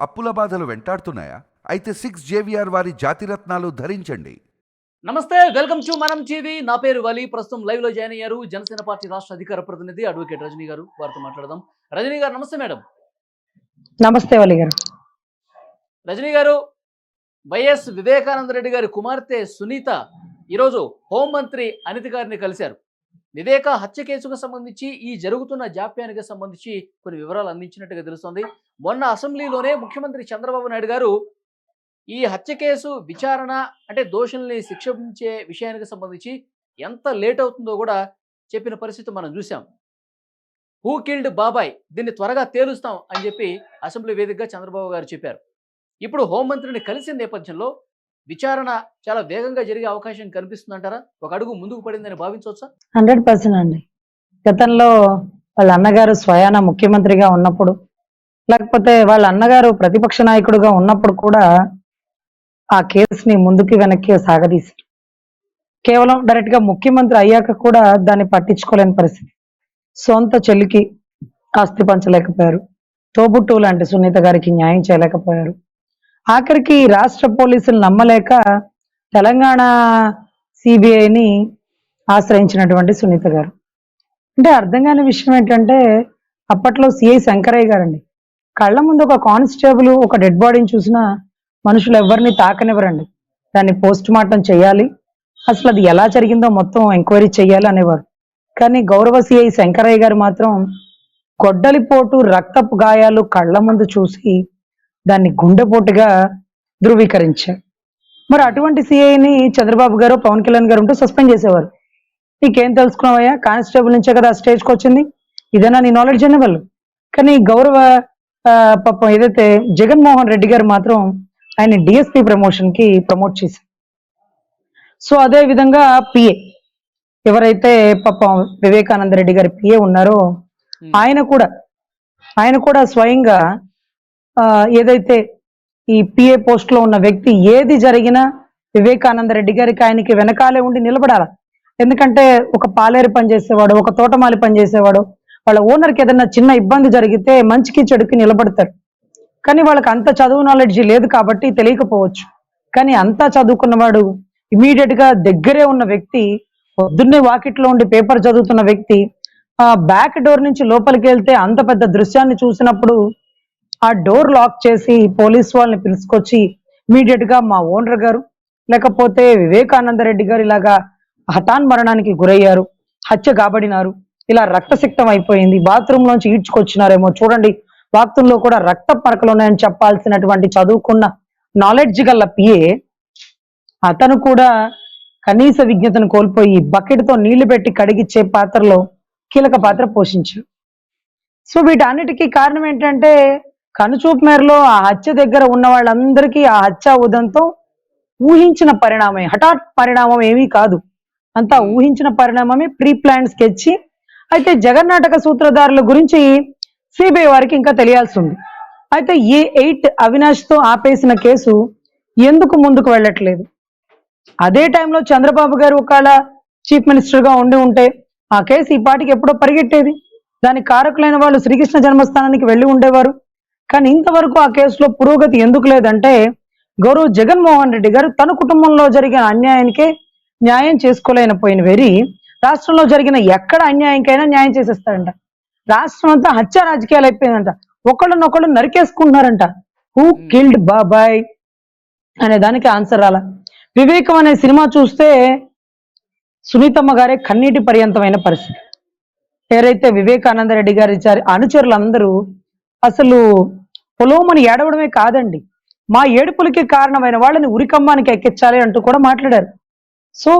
అప్పుల బాధలు వెంటాడుతున్నాయా? అయితే సిక్స్ జేవిఆర్ వారి జాతిరత్నాలు ధరించండి. నమస్తే వెల్కమ్ టు మనం టీవీ. నా పేరు వలి. ప్రస్తుతం లైవ్లో జాయిన్ అయ్యారు. జనసేన పార్టీ రాష్ట్ర అధికార ప్రతినిధి అడ్వకేట్ రజనీ గారు. వారితో మాట్లాడదాం. రజనీ గారు నమస్తే మేడం. నమస్తే వలి గారు. రజనీ గారు వైఎస్ వివేకానంద రెడ్డి గారి కుమార్తె సునీత ఈరోజు హోంమంత్రి అనిత గారిని కలిశారు. వివేక హత్య కేసుకు సంబంధించి ఈ జరుగుతున్న జాప్యానికి సంబంధించి కొన్ని వివరాలు అందించినట్టుగా తెలుస్తోంది. మొన్న అసెంబ్లీలోనే ముఖ్యమంత్రి చంద్రబాబు నాయుడు గారు ఈ హత్య కేసు విచారణ అంటే దోషుల్ని శిక్షించే విషయానికి సంబంధించి ఎంత లేట్ అవుతుందో కూడా చెప్పిన పరిస్థితి మనం చూసాం హూ కిల్డ్ బాబాయ్ దీన్ని త్వరగా తేలుస్తాం అని చెప్పి అసెంబ్లీ వేదికగా చంద్రబాబు గారు చెప్పారు. ఇప్పుడు హోంమంత్రిని కలిసిన నేపథ్యంలో విచారణ చాలా వేగంగా జరిగే అవకాశం కనిపిస్తుందంటారా? ఒక అడుగు ముందుకు పడిందని భావించవచ్చా? హండ్రెడ్ పర్సెంట్ అండి. గతంలో వాళ్ళ అన్నగారు స్వయాన ముఖ్యమంత్రిగా ఉన్నప్పుడు లేకపోతే వాళ్ళ అన్నగారు ప్రతిపక్ష నాయకుడుగా ఉన్నప్పుడు కూడా ఆ కేసుని ముందుకి వెనక్కి సాగదీశారు. కేవలం డైరెక్ట్గా ముఖ్యమంత్రి అయ్యాక కూడా దాన్ని పట్టించుకోలేని పరిస్థితి. సొంత చెల్లికి ఆస్తి పంచలేకపోయారు. తోబుట్టు లాంటి సునీత గారికి న్యాయం చేయలేకపోయారు. ఆఖరికి రాష్ట్ర పోలీసులు నమ్మలేక తెలంగాణ సిబిఐని ఆశ్రయించినటువంటి సునీత గారు. అంటే అర్థం కాని విషయం ఏంటంటే అప్పట్లో సిఐ శంకరయ్య గారండి. కళ్ళ ముందు ఒక కానిస్టేబుల్ ఒక డెడ్ బాడీని చూసినా మనుషులు ఎవరిని తాకనివ్వరండి. దాన్ని పోస్ట్ మార్టం చేయాలి. అసలు అది ఎలా జరిగిందో మొత్తం ఎంక్వైరీ చేయాలి అనేవారు. కానీ గౌరవ సిఐ శంకరయ్య గారు మాత్రం గొడ్డలిపోటు రక్తపు గాయాలు కళ్ళ ముందు చూసి దాన్ని గుండెపోటుగా ధృవీకరించారు. మరి అటువంటి సిఐని చంద్రబాబు గారు పవన్ కళ్యాణ్ గారు ఉంటూ సస్పెండ్ చేసేవారు. నీకేం తెలుసుకున్నావయ్యా? కానిస్టేబుల్ నుంచే కదా ఆ స్టేజ్కి వచ్చింది. ఇదేనా నీ నాలెడ్జ్ అనేవాళ్ళు కానీ గౌరవ పాపం ఏదైతే జగన్మోహన్ రెడ్డి గారు మాత్రం ఆయన డిఎస్పి ప్రమోషన్కి ప్రమోట్ చేశారు. సో అదే విధంగా పిఏ ఎవరైతే పాపం వివేకానంద రెడ్డి గారి పిఏ ఉన్నారో ఆయన కూడా ఆయన కూడా స్వయంగా ఏదైతే ఈ పిఏ పోస్ట్లో ఉన్న వ్యక్తి ఏది జరిగినా వివేకానంద రెడ్డి గారికి ఆయనకి వెనకాలే ఉండి నిలబడాలి. ఎందుకంటే ఒక పాలేరు పని చేసేవాడు ఒక తోటమాలి పని చేసేవాడు వాళ్ళ ఓనర్కి ఏదైనా చిన్న ఇబ్బంది జరిగితే మంచికి చెడుకి నిలబడతారు. కానీ వాళ్ళకి అంత చదువు నాలెడ్జ్ లేదు కాబట్టి తెలియకపోవచ్చు. కానీ అంతా చదువుకున్నవాడు ఇమీడియట్గా దగ్గరే ఉన్న వ్యక్తి పొద్దున్నే వాకిట్లో ఉండి పేపర్ చదువుతున్న వ్యక్తి ఆ బ్యాక్ డోర్ నుంచి లోపలికి వెళ్తే అంత పెద్ద దృశ్యాన్ని చూసినప్పుడు ఆ డోర్ లాక్ చేసి పోలీస్ వాళ్ళని పిలుచుకొచ్చి ఇమీడియట్గా మా ఓనర్ గారు లేకపోతే వివేకానంద రెడ్డి గారు ఇలాగా హఠాన్ మరణానికి గురయ్యారు హత్య కాబడినారు ఇలా రక్తసిక్తం అయిపోయింది బాత్రూమ్ లోంచి ఈడ్చుకొచ్చినారేమో చూడండి వాక్తుల్లో కూడా రక్త పరకలు ఉన్నాయని చెప్పాల్సినటువంటి చదువుకున్న నాలెడ్జ్ గల్ల పిఏ అతను కూడా కనీస విజ్ఞతను కోల్పోయి బకెట్తో నీళ్ళు పెట్టి కడిగిచ్చే పాత్రలో కీలక పాత్ర పోషించారు. సో వీటన్నిటికీ కారణం ఏంటంటే కనుచూపు మేరలో ఆ హత్య దగ్గర ఉన్న వాళ్ళందరికీ ఆ హత్య ఉదంతో ఊహించిన పరిణామమే. హఠాత్ పరిణామం ఏమీ కాదు. అంతా ఊహించిన పరిణామమే ప్రీ ప్లాన్ స్కెచ్. అయితే జగన్నాటక సూత్రధారుల గురించి సిబిఐ వారికి ఇంకా తెలియాల్సి ఉంది అయితే ఏ ఎయిట్ అవినాష్తో ఆపేసిన కేసు ఎందుకు ముందుకు వెళ్ళట్లేదు? అదే టైంలో చంద్రబాబు గారు ఒకవేళ చీఫ్ మినిస్టర్గా ఉండి ఉంటే ఆ కేసు ఈ పాటికి ఎప్పుడో పరిగెట్టేది. దానికి కారకులైన వాళ్ళు శ్రీకృష్ణ జన్మస్థానానికి వెళ్ళి ఉండేవారు. కానీ ఇంతవరకు ఆ కేసులో పురోగతి ఎందుకు లేదంటే గౌరవ్ జగన్మోహన్ రెడ్డి గారు తన కుటుంబంలో జరిగిన అన్యాయానికే న్యాయం చేసుకోలేకపోయిన వెరి రాష్ట్రంలో జరిగిన ఎక్కడ అన్యాయంకైనా న్యాయం చేసేస్తాడంట. రాష్ట్రం అంతా హత్య రాజకీయాలు అయిపోయిందంట. ఒకళ్ళనొకళ్ళు నరికేసుకుంటున్నారంట. హూ కిల్డ్ బాబాయ్ అనే దానికి ఆన్సర్ రాలా. వివేకం అనే సినిమా చూస్తే సునీతమ్మ గారే కన్నీటి పర్యంతమైన పరిస్థితి. ఎవరైతే వివేకానంద రెడ్డి గారి చారి- అనుచరులందరూ అసలు పొలోమని ఏడవడమే కాదండి. మా ఏడుపులకి కారణమైన వాళ్ళని ఉరికమ్మానికి ఎక్కించాలి అంటూ కూడా మాట్లాడారు. సో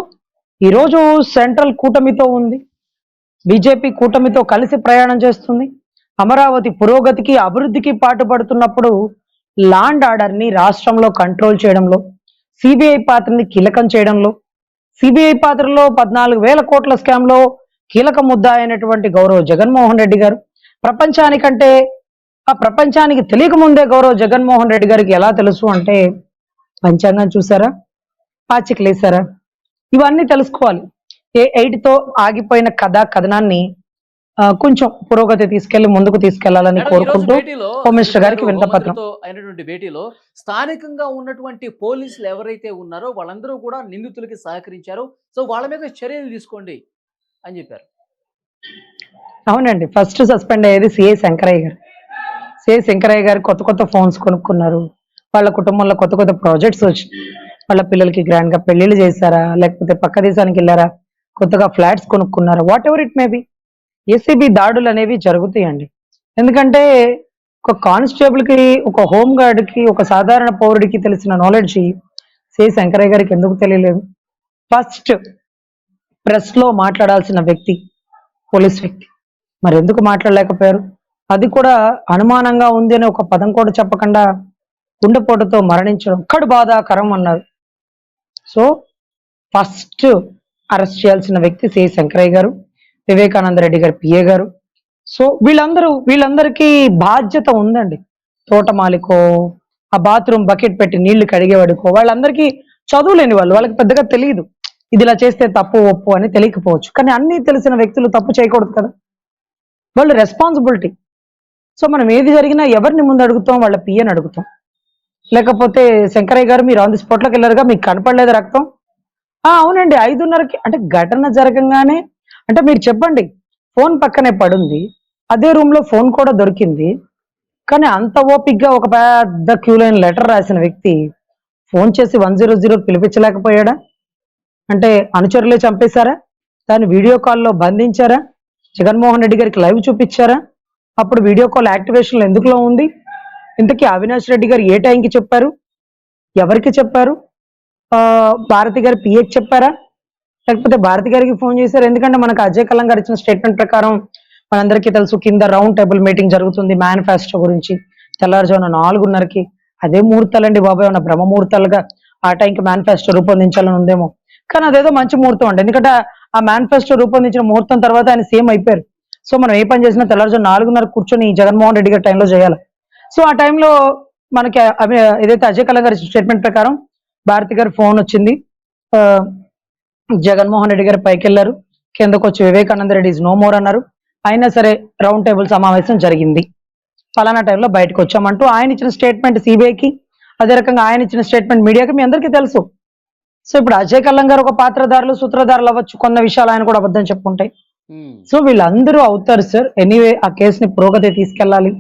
ఈరోజు సెంట్రల్ కూటమితో ఉంది. బీజేపీ కూటమితో కలిసి ప్రయాణం చేస్తుంది. అమరావతి పురోగతికి అభివృద్ధికి పాటుపడుతున్నప్పుడు లాండ్ ఆర్డర్ని రాష్ట్రంలో కంట్రోల్ చేయడంలో సిబిఐ పాత్రని కీలకం చేయడంలో సిబిఐ పాత్రలో పద్నాలుగు వేల కోట్ల స్కామ్లో కీలక ముద్ద అయినటువంటి గౌరవ్ జగన్మోహన్ రెడ్డి గారు ప్రపంచానికంటే ఆ ప్రపంచానికి తెలియక ముందే గౌరవ్ జగన్మోహన్ రెడ్డి గారికి ఎలా తెలుసు అంటే పంచాంగం చూసారా? పాచికలేసారా ఇవన్నీ తెలుసుకోవాలి. ఏ ఎయిట్తో ఆగిపోయిన కథ కథనాన్ని కొంచెం పురోగతి తీసుకెళ్ళి ముందుకు తీసుకెళ్ళాలని కోరుకుంటూ హోమ్ మినిస్టర్ గారికి. హోంమంత్రితో అయినటువంటి భేటీలో స్థానికంగా ఉన్నటువంటి పోలీసులు ఎవరైతే ఉన్నారో వాళ్ళందరూ కూడా నిందితులకి సహకరించారు. సో వాళ్ళ మీద చర్యలు తీసుకోండి అని చెప్పారు. అవునండి. ఫస్ట్ సస్పెండ్ అయ్యేది సిఐ శంకరయ్య గారు. సే శంకరయ్య గారు కొత్త కొత్త ఫోన్స్ కొనుక్కున్నారు. వాళ్ళ కుటుంబంలో కొత్త కొత్త ప్రాజెక్ట్స్ వచ్చినాయి వాళ్ళ పిల్లలకి గ్రాండ్గా పెళ్ళిళ్ళు చేశారా? లేకపోతే పక్క దేశానికి వెళ్ళారా? కొత్తగా flats కొనుక్కున్నారా? Whatever it may be ACB దాడులు అనేవి జరుగుతాయండి. ఎందుకంటే ఒక కానిస్టేబుల్కి ఒక హోమ్ గార్డ్కి ఒక సాధారణ పౌరుడికి తెలిసిన నాలెడ్జ్ సే శంకరయ్య గారికి ఎందుకు తెలియలేదు? ఫస్ట్ ప్రెస్లో మాట్లాడాల్సిన వ్యక్తి పోలీస్ వ్యక్తి. మరి ఎందుకు మాట్లాడలేకపోయారు? అది కూడా అనుమానంగా ఉంది అని ఒక పదం కూడా చెప్పకుండా గుండెపోటుతో మరణించడం కడు బాధాకరం అన్నారు. సో ఫస్ట్ అరెస్ట్ చేయాల్సిన వ్యక్తి సి. శంకరయ్య గారు వివేకానంద రెడ్డి గారు పిఏ గారు. సో వీళ్ళందరూ వీళ్ళందరికీ బాధ్యత ఉందండి. తోటమాలికో ఆ బాత్రూమ్ బకెట్ పెట్టి నీళ్ళు కడిగేవాడికో వాళ్ళందరికీ చదువు లేని వాళ్ళు వాళ్ళకి పెద్దగా తెలియదు ఇది ఇలా చేస్తే తప్పు ఒప్పు అని తెలియకపోవచ్చు. కానీ అన్ని తెలిసిన వ్యక్తులు తప్పు చేయకూడదు కదా. వాళ్ళు రెస్పాన్సిబిలిటీ. సో మనం ఏది జరిగినా ఎవరిని ముందు అడుగుతాం వాళ్ళ పియ్యని అడుగుతాం. లేకపోతే శంకరయ్య గారు మీరు ఆన్ ది స్పాట్లోకి వెళ్ళారుగా మీకు కనపడలేదు రక్తం? ఆ అవునండి ఐదున్నరకి అంటే ఘటన జరగంగానే అంటే మీరు చెప్పండి ఫోన్ పక్కనే పడుంది అదే రూమ్లో ఫోన్ కూడా దొరికింది కానీ అంత ఓపిక్గా ఒక పెద్ద క్యూలైన లెటర్ రాసిన వ్యక్తి ఫోన్ చేసి వన్ జీరో జీరో పిలిపించలేకపోయాడా? అంటే అనుచరులే చంపేశారా? దాన్ని వీడియో కాల్లో బంధించారా? జగన్మోహన్ రెడ్డి గారికి లైవ్ చూపించారా? అప్పుడు వీడియో కాల్ యాక్టివేషన్ ఎందుకులో ఉంది? ఇంతకీ అవినాష్ రెడ్డి గారు ఏ టైంకి చెప్పారు? ఎవరికి చెప్పారు? ఆ, భారతి గారి పిహెచ్ చెప్పారా? లేకపోతే భారతి గారికి ఫోన్ చేశారు? ఎందుకంటే మనకు అజయ్ కల్లం గారు ఇచ్చిన స్టేట్మెంట్ ప్రకారం మనందరికీ తెలుసు కింద రౌండ్ టేబుల్ మీటింగ్ జరుగుతుంది మేనిఫెస్టో గురించి. తెల్లారుజామున నాలుగున్నరకి. అదే ముహూర్తాలండి బాబాయ్ ఉన్న బ్రహ్మ ముహూర్తాలుగా ఆ టైంకి మేనిఫెస్టో రూపొందించాలని ఉందేమో. కానీ అదేదో మంచి ముహూర్తం అండి. ఎందుకంటే ఆ మేనిఫెస్టో రూపొందించిన ముహూర్తం తర్వాత ఆయన సీఎం అయిపోయారు. సో మనం ఏ పని చేసినా తెల్లారుజాము నాలుగున్నర కూర్చొని జగన్మోహన్ రెడ్డి గారి టైంలో చేయాలి. సో ఆ టైంలో మనకి ఏదైతే అజయ్ కల్లం గారి స్టేట్మెంట్ ప్రకారం భారతి గారి ఫోన్ వచ్చింది. జగన్మోహన్ రెడ్డి గారు పైకి వెళ్ళారు. కిందకు వచ్చి Vivekananda Reddy is no more అన్నారు. అయినా సరే రౌండ్ టేబుల్ సమావేశం జరిగింది. ఫలానా టైంలో బయటకు వచ్చామంటూ ఆయన ఇచ్చిన స్టేట్మెంట్ సిబిఐకి అదే రకంగా ఆయన ఇచ్చిన స్టేట్మెంట్ మీడియాకి మీ అందరికీ తెలుసు. సో ఇప్పుడు అజయ్ కల్లం గారు ఒక పాత్రధారులు సూత్రధారులు అవ్వచ్చు కొన్న విషయాలు ఆయన కూడా అబద్ధం చెప్పుకుంటాయి. సో వీళ్ళందరూ అవుతారు సార్ ఎనీవే ఆ కేసుని పురోగతి తీసుకెళ్ళాలి.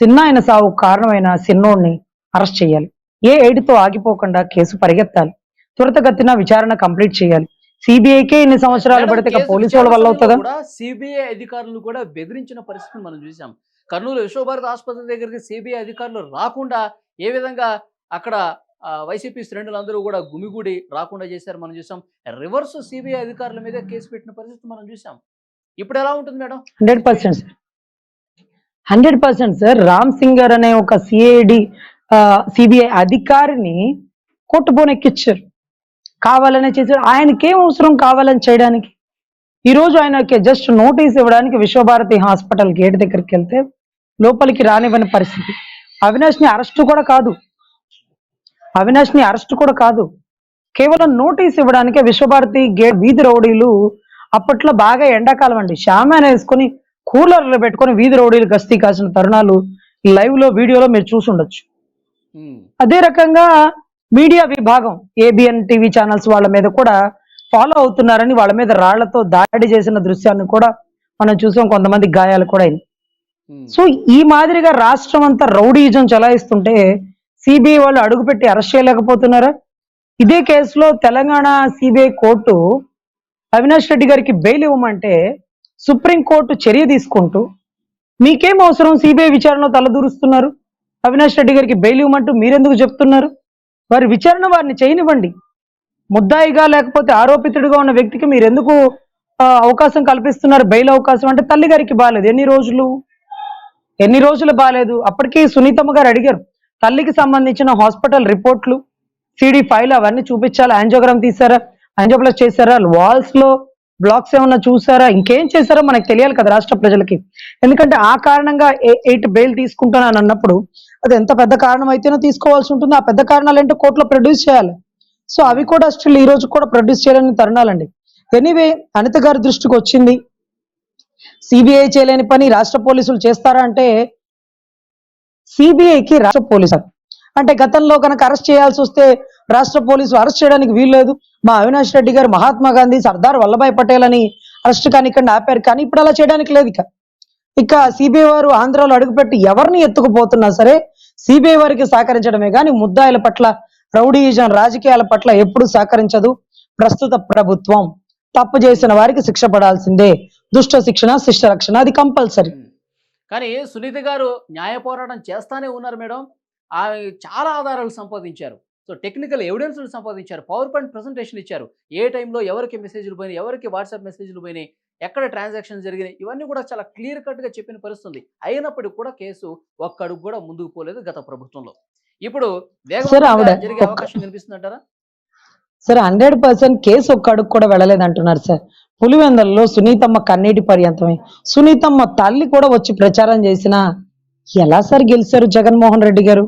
చిన్న ఆయన సావు కారణమైన సిన్నోడిని అరెస్ట్ చేయాలి. ఏ ఏడుతో ఆగిపోకుండా కేసు పరిగెత్తాలి. త్వరితగతిన విచారణ కంప్లీట్ చేయాలి. సిబిఐకే ఇన్ని సంవత్సరాలు పడితే పోలీసు వాళ్ళ వల్ల అవుతుందా? సిబిఐ అధికారులు కూడా బెదిరించిన పరిస్థితిని మనం చూసాం కర్నూలు విశ్వభారత్ ఆసుపత్రి దగ్గరికి సిబిఐ అధికారులు రాకుండా ఏ విధంగా అక్కడ వైసీపీ శ్రేణులందరూ కూడా గుమిగూడి రాకుండా చేశారు మనం చూసాం రివర్స్ సిబిఐ అధికారుల మీద కేసు పెట్టిన పరిస్థితి మనం చూసాం ఇప్పుడు ఎలా ఉంటుంది madam? Hundred percent sir. Hundred percent sir Ram Singh అనే ఒక సిఐడి సిబిఐ అధికారిని కోర్టు బోన్ కావాలనే చేశారు. ఆయనకేం అవసరం కావాలని చేయడానికి? ఈ రోజు ఆయనకి జస్ట్ నోటీస్ ఇవ్వడానికి విశ్వభారతి హాస్పిటల్ గేట్ దగ్గరికి వెళ్తే లోపలికి రానివ్వని పరిస్థితి. అవినాష్ని అరెస్ట్ కూడా కాదు. అవినాష్ని అరెస్ట్ కూడా కాదు. కేవలం నోటీస్ ఇవ్వడానికే విశ్వభారతి గేట్ వీధి రౌడీలు అప్పట్లో బాగా ఎండాకాలం అండి. షామాన్ వేసుకొని కూలర్లు పెట్టుకొని వీధి రౌడీలు గస్తీ కాసిన తరుణాలు లైవ్లో వీడియోలో మీరు చూసి ఉండొచ్చు. అదే రకంగా మీడియా విభాగం ఏబిఎన్ టీవీ ఛానల్స్ వాళ్ళ మీద కూడా ఫాలో అవుతున్నారని వాళ్ళ మీద రాళ్ళతో దాడి చేసిన దృశ్యాన్ని కూడా మనం చూసాం. కొంతమంది గాయాలు కూడా అయినాయి. ఉమ్. సో ఈ మాదిరిగా రాష్ట్రం అంతా రౌడీజం చలాయిస్తుంటే సిబిఐ వాళ్ళు అడుగుపెట్టి అరెస్ట్ చేయలేకపోతున్నారా? ఇదే కేసులో Telangana CBI court Avinash Reddy garu bail ఇవ్వమంటే సుప్రీం కోర్టు చర్య తీసుకుంటూ మీకేం అవసరం? సిబిఐ విచారణలో తలదూరుస్తున్నారు. అవినాష్ రెడ్డి గారికి బెయిల్ ఇవ్వమంటూ మీరెందుకు చెప్తున్నారు? వారి విచారణ వారిని చేయనివ్వండి. ముద్దాయిగా లేకపోతే ఆరోపితుడిగా ఉన్న వ్యక్తికి మీరెందుకు అవకాశం కల్పిస్తున్నారు? బెయిల్ అవకాశం అంటే తల్లి గారికి బాగాలేదు ఎన్ని రోజులు? ఎన్ని రోజులు బాగాలేదు అప్పటికి సునీతమ్మ గారు అడిగారు. తల్లికి సంబంధించిన హాస్పిటల్ రిపోర్ట్లు సిడి ఫైల్ అవన్నీ చూపించాలి? యాంజోగ్రామ్ తీసారా యాంజోప్లస్ చేశారా? వాల్స్లో బ్లాక్స్ ఏమన్నా చూసారా ఇంకేం చేశారో మనకు తెలియాలి కదా రాష్ట్ర ప్రజలకి. ఎందుకంటే ఆ కారణంగా ఎయిట్ బెయిల్ తీసుకుంటానని అన్నప్పుడు అది ఎంత పెద్ద కారణం అయితేనో తీసుకోవాల్సి ఉంటుంది. ఆ పెద్ద కారణాలు ఏంటో కోర్టులో ప్రొడ్యూస్ చేయాలి. సో అవి కూడా స్టిల్ ఈ రోజు కూడా ప్రొడ్యూస్ చేయాలని తరుణాలండి. ఎనీవే అనిత గారి దృష్టికి వచ్చింది. సిబిఐ చేయలేని పని రాష్ట్ర పోలీసులు చేస్తారా అంటే సిబిఐకి రాష్ట్ర పోలీసు అంటే గతంలో కనుక అరెస్ట్ చేయాల్సి వస్తే రాష్ట్ర పోలీసులు అరెస్ట్ చేయడానికి వీల్లేదు. మా అవినాష్ రెడ్డి గారు మహాత్మా గాంధీ సర్దార్ వల్లభాయ్ పటేల్ అని అరెస్ట్ కానీ ఇక్కడ ఆపారు. కానీ ఇప్పుడు అలా చేయడానికి లేదు ఇక. ఇక సిబిఐ వారు ఆంధ్రాలో అడుగుపెట్టి ఎవరిని ఎత్తుకుపోతున్నా సరే సిబిఐ వారికి సహకరించడమే. కానీ ముద్దాయిల పట్ల రౌడీయిజం రాజకీయాల పట్ల ఎప్పుడు సహకరించదు. ప్రస్తుత ప్రభుత్వం తప్పు చేసిన వారికి శిక్ష పడాల్సిందే. దుష్ట శిక్షణ శిష్ట రక్షణ అది కంపల్సరీ. కానీ సునీత గారు న్యాయ పోరాటం చేస్తానే ఉన్నారు మేడం. ఆమె చాలా ఆధారాలు సంపాదించారు. సో టెక్నికల్ ఎవిడెన్స్ సంపాదించారు పవర్ పాయింట్ ప్రజెంటేషన్ ఇచ్చారు. ఏ టైంలో ఎవరికి మెసేజ్లు పోయినాయి ఎవరికి వాట్సాప్ మెసేజ్లు పోయినాయి ఎక్కడ ట్రాన్సాక్షన్ జరిగినాయి ఇవన్నీ కూడా చాలా క్లియర్ కట్గా చెప్పిన పరిస్థితుంది. అయినప్పటికీ కూడా కేసు ఒక్క అడుగు కూడా ముందుకు పోలేదు గత ప్రభుత్వంలో. ఇప్పుడు జరిగే అవకాశం కనిపిస్తుందంటారా? సార్ హండ్రెడ్ పర్సెంట్ కేసు ఒక్క అడుగు కూడా వెళ్ళలేదు అంటున్నారు సార్. పులివెందల్లో సునీతమ్మ కన్నీటి పర్యంతమే. సునీతమ్మ తల్లి కూడా వచ్చి ప్రచారం చేసిన ఎలా సార్ గెలిచారు జగన్మోహన్ రెడ్డి గారు?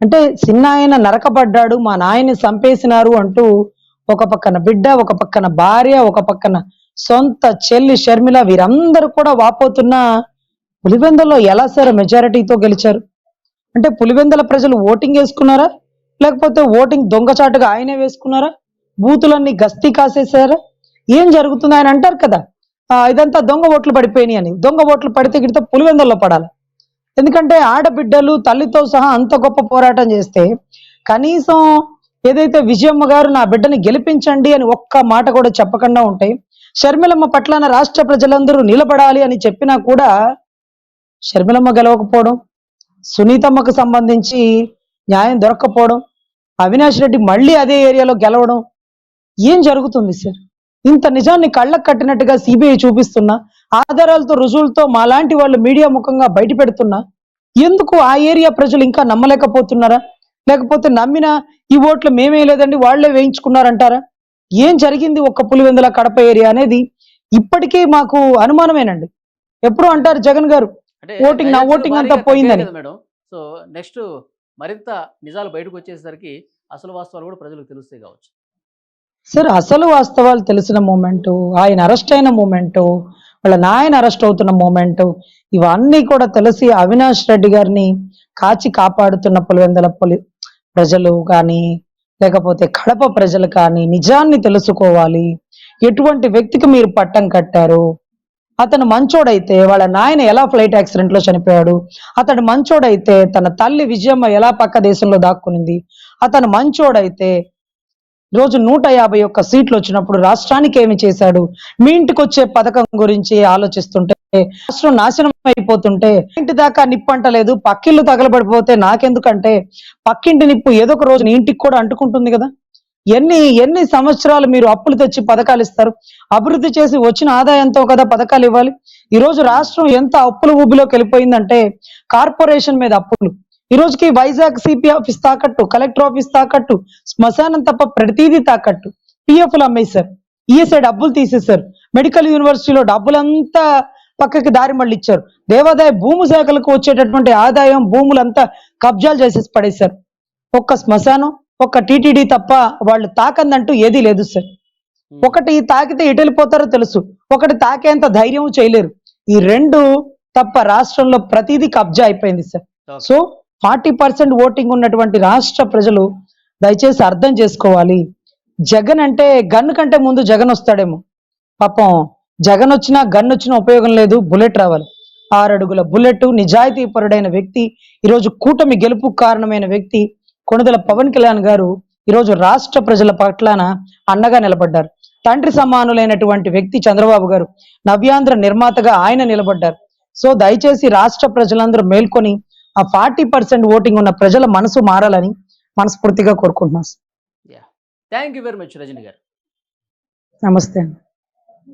అంటే చిన్న ఆయన నరకబడ్డాడు మా నాయన్ని చంపేసినారు అంటూ ఒక పక్కన బిడ్డ ఒక పక్కన భార్య ఒక పక్కన సొంత చెల్లి షర్మిల వీరందరూ కూడా వాపోతున్న పులివెందల్లో ఎలా సార్ మెజారిటీతో గెలిచారు? అంటే పులివెందల ప్రజలు ఓటింగ్ వేసుకున్నారా? లేకపోతే ఓటింగ్ దొంగచాటుగా ఆయనే వేసుకున్నారా? బూతులన్నీ గస్తీ కాసేసారా ఏం జరుగుతుంది ఆయన అంటారు కదా? "ఆ, ఇదంతా దొంగ ఓట్లు పడిపోయినాయి అని దొంగ ఓట్లు పడితే గిడితే పులివెందుల్లో పడాలి. ఎందుకంటే ఆడబిడ్డలు తల్లితో సహా అంత గొప్ప పోరాటం చేస్తే కనీసం ఏదైతే విజయమ్మ గారు నా బిడ్డని గెలిపించండి అని ఒక్క మాట కూడా చెప్పకుండా ఉంటాయి షర్మిలమ్మ పట్లన రాష్ట్ర ప్రజలందరూ నిలబడాలి అని చెప్పినా కూడా షర్మిలమ్మ గెలవకపోవడం సునీతమ్మకు సంబంధించి న్యాయం దొరక్కపోవడం అవినాష్ రెడ్డి మళ్ళీ అదే ఏరియాలో గెలవడం ఏం జరుగుతుంది సార్? ఇంత నిజాన్ని కళ్ళకు కట్టినట్టుగా సిబిఐ చూపిస్తున్నా ఆధారాలతో రుజువులతో మాలాంటి వాళ్ళు మీడియా ముఖంగా బయట పెడుతున్నా ఎందుకు ఆ ఏరియా ప్రజలు ఇంకా నమ్మలేకపోతున్నారా? లేకపోతే నమ్మిన ఈ ఓట్లు మేమే లేదండి వాళ్ళే వేయించుకున్నారంటారా? ఏం జరిగింది ఒక్క పులివెందుల కడప ఏరియా అనేది? ఇప్పటికీ మాకు అనుమానమేనండి. ఎప్పుడు అంటారు జగన్ గారు ఓటింగ్ నా ఓటింగ్ అంతా పోయిందని. మేడం సో నెక్స్ట్ మరింత నిజాలు బయటకు వచ్చేసరికి అసలు వాస్తవాలు కూడా ప్రజలకు తెలుస్తాయి కావచ్చు. సార్ అసలు వాస్తవాలు తెలిసిన మూమెంట్ ఆయన అరెస్ట్ అయిన మూమెంట్ వాళ్ళ నాయన అరెస్ట్ అవుతున్న మూమెంట్ ఇవన్నీ కూడా తెలిసి అవినాష్ రెడ్డి గారిని కాచి కాపాడుతున్న పులివెందల పులి ప్రజలు కానీ లేకపోతే కడప ప్రజలు కానీ నిజాన్ని తెలుసుకోవాలి. ఎటువంటి వ్యక్తికి మీరు పట్టం కట్టారు? అతను మంచోడైతే వాళ్ళ నాయన ఎలా ఫ్లైట్ యాక్సిడెంట్లో చనిపోయాడు? అతడు మంచోడైతే తన తల్లి విజయమ్మ ఎలా పక్క దేశంలో దాక్కునింది? అతను మంచోడైతే రోజు నూట యాభై ఒక్క సీట్లు వచ్చినప్పుడు రాష్ట్రానికి ఏమి చేశాడు? మీ ఇంటికి వచ్చే పథకం గురించి ఆలోచిస్తుంటే రాష్ట్రం నాశనం అయిపోతుంటే ఇంటి దాకా నిప్పు అంటలేదు పక్కిళ్ళు తగలబడిపోతే నాకెందుకంటే పక్కింటి నిప్పు ఏదో ఒక రోజు నీ ఇంటికి కూడా అంటుకుంటుంది కదా? ఎన్ని ఎన్ని సంవత్సరాలు మీరు అప్పులు తెచ్చి పథకాలు ఇస్తారు? అభివృద్ధి చేసి వచ్చిన ఆదాయంతో కదా పథకాలు ఇవ్వాలి? ఈ రోజు రాష్ట్రం ఎంత అప్పుల ఊబిలోకి వెళ్ళిపోయిందంటే కార్పొరేషన్ మీద అప్పులు. ఈ రోజుకి వైజాగ్ సిపి ఆఫీస్ తాకట్టు కలెక్టర్ ఆఫీస్ తాకట్టు శ్మశానం తప్ప ప్రతిదీ తాకట్టు. పిఎఫ్లు అమ్మేశారు ఈఎస్ఐ డబ్బులు తీసేశారు. మెడికల్ యూనివర్సిటీలో డబ్బులంతా పక్కకి దారి మళ్ళీ ఇచ్చారు దేవాదాయ భూమి శాఖలకు వచ్చేటటువంటి ఆదాయం భూములంతా కబ్జాలు చేసేసి పడేశారు. ఒక్క శ్మశానం ఒక్క టీటీడీ తప్ప వాళ్ళు తాకందంటూ ఏదీ లేదు సార్. ఒకటి తాకితే ఎటు వెళ్ళిపోతారో తెలుసు. ఒకటి తాకేంత ధైర్యం చేయలేరు. ఈ రెండు తప్ప రాష్ట్రంలో ప్రతిదీ కబ్జా అయిపోయింది sir. So forty percent voting ఉన్నటువంటి రాష్ట్ర ప్రజలు దయచేసి అర్థం చేసుకోవాలి. జగన్ అంటే గన్ కంటే ముందు జగన్ వస్తాడేమో. పాపం జగన్ వచ్చినా గన్ వచ్చినా ఉపయోగం లేదు బుల్లెట్ రావాలి. ఆరు అడుగుల బుల్లెట్ నిజాయితీ పరుడైన వ్యక్తి ఈరోజు కూటమి గెలుపు కారణమైన వ్యక్తి కొనుదల పవన్ కళ్యాణ్ గారు ఈరోజు రాష్ట్ర ప్రజల పట్లన అండగా నిలబడ్డారు. తండ్రి సమానులైనటువంటి వ్యక్తి చంద్రబాబు గారు నవ్యాంధ్ర నిర్మాతగా ఆయన నిలబడ్డారు. సో దయచేసి రాష్ట్ర ప్రజలందరూ మేల్కొని ఆ ఫార్టీ పర్సెంట్ ఓటింగ్ ఉన్న ప్రజల మనసు మారాలని మనస్ఫూర్తిగా కోరుకుంటున్నాను. Thank you very much Rajani garu. నమస్తే అండి.